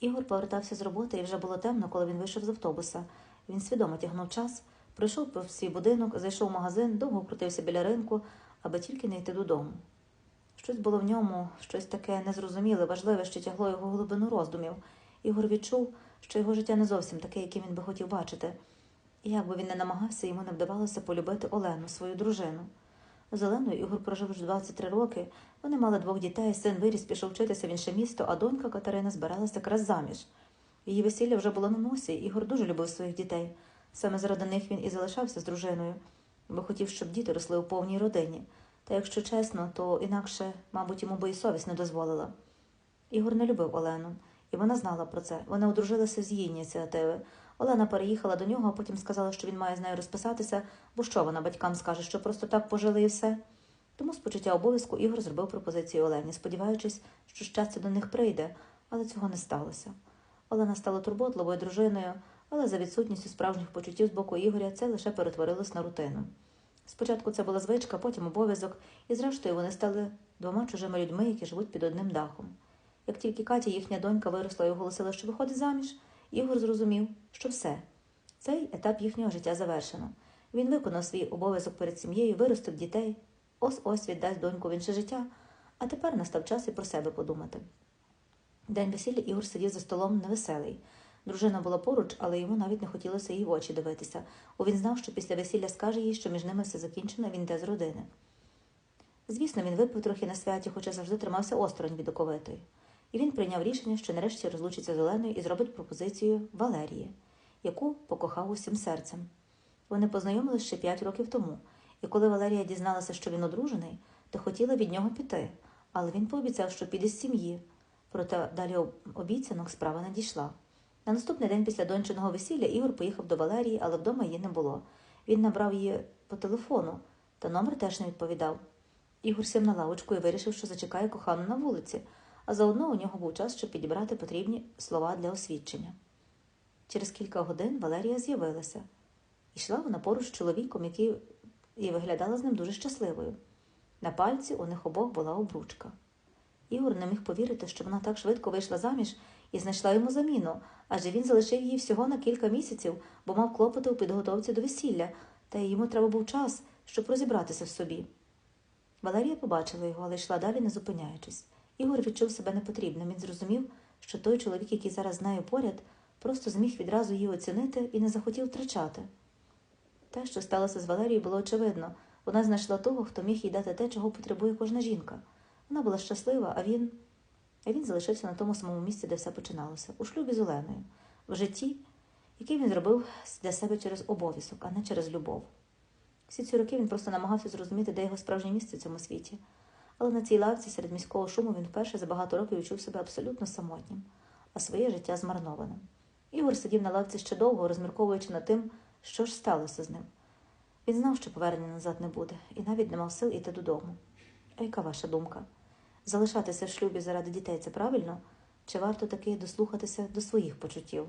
Ігор повертався з роботи, і вже було темно, коли він вийшов з автобуса. Він свідомо тягнув час, прийшов в свій будинок, зайшов в магазин, довго крутився біля ринку, аби тільки не йти додому. Щось було в ньому, щось таке незрозуміле, важливе, що тягло його глибину роздумів. Ігор відчув, що його життя не зовсім таке, яким він би хотів бачити. І як би він не намагався, йому не вдавалося полюбити Олену, свою дружину. З Оленою Ігор прожив вже 23 роки. Вони мали двох дітей, син виріс, пішов вчитися в інше місто, а донька Катерина збиралася якраз заміж. Її весілля вже було на носі, Ігор дуже любив своїх дітей. Саме заради них він і залишався з дружиною, бо хотів, щоб діти росли у повній родині. Та якщо чесно, то інакше, мабуть, йому би і совість не дозволила. Ігор не любив Олену, і вона знала про це. Вони одружилися з її ініціативи. Олена переїхала до нього, а потім сказала, що він має з нею розписатися, бо що вона батькам скаже, що просто так пожили і все. Тому з почуття обов'язку Ігор зробив пропозицію Олені, сподіваючись, що щастя до них прийде, але цього не сталося. Олена стала турботливою дружиною, але за відсутністю справжніх почуттів з боку Ігоря це лише перетворилось на рутину. Спочатку це була звичка, потім обов'язок, і зрештою вони стали двома чужими людьми, які живуть під одним дахом. Як тільки Катя, їхня донька, виросла і оголосила, що виходить заміж, Ігор зрозумів, що все. Цей етап їхнього життя завершено. Він виконав свій обов'язок перед сім'єю, виростив дітей, ось ось віддасть доньку в інше життя, а тепер настав час і про себе подумати. День весілля Ігор сидів за столом невеселий. Дружина була поруч, але йому навіть не хотілося їй в очі дивитися, бо він знав, що після весілля скаже їй, що між ними все закінчено, він йде з родини. Звісно, він випив трохи на святі, хоча завжди тримався осторонь від оковитої. І він прийняв рішення, що нарешті розлучиться з Оленою і зробить пропозицію Валерії, яку покохав усім серцем. Вони познайомилися ще п'ять років тому, і коли Валерія дізналася, що він одружений, то хотіла від нього піти, але він пообіцяв, що піде з сім'ї. Проте далі обіцянок справа не дійшла. На наступний день після дончиного весілля Ігор поїхав до Валерії, але вдома її не було. Він набрав її по телефону, та номер теж не відповідав. Ігор сів на лавочку і вирішив, що зачекає кохану на вулиці, а заодно у нього був час, щоб підібрати потрібні слова для освідчення. Через кілька годин Валерія з'явилася. Ішла вона поруч з чоловіком, який і виглядала з ним дуже щасливою. На пальці у них обох була обручка. Ігор не міг повірити, що вона так швидко вийшла заміж і знайшла йому заміну, адже він залишив її всього на кілька місяців, бо мав клопоти у підготовці до весілля, та йому треба був час, щоб розібратися в собі. Валерія побачила його, але йшла далі, не зупиняючись. Ігор відчув себе непотрібним. Він зрозумів, що той чоловік, який зараз з нею поряд, просто зміг відразу її оцінити і не захотів втрачати. Те, що сталося з Валерією, було очевидно. Вона знайшла того, хто міг їй дати те, чого потребує кожна жінка. Вона була щаслива, а він. А він залишився на тому самому місці, де все починалося, у шлюбі з Оленою, в житті, який він зробив для себе через обов'язок, а не через любов. Всі ці роки він просто намагався зрозуміти, де його справжнє місце в цьому світі. Але на цій лавці серед міського шуму він вперше за багато років відчув себе абсолютно самотнім, а своє життя змарнованим. Ігор сидів на лавці ще довго, розмірковуючи над тим, що ж сталося з ним. Він знав, що повернення назад не буде, і навіть не мав сил іти додому. А яка ваша думка? Залишатися в шлюбі заради дітей це правильно? Чи варто таки дослухатися до своїх почуттів?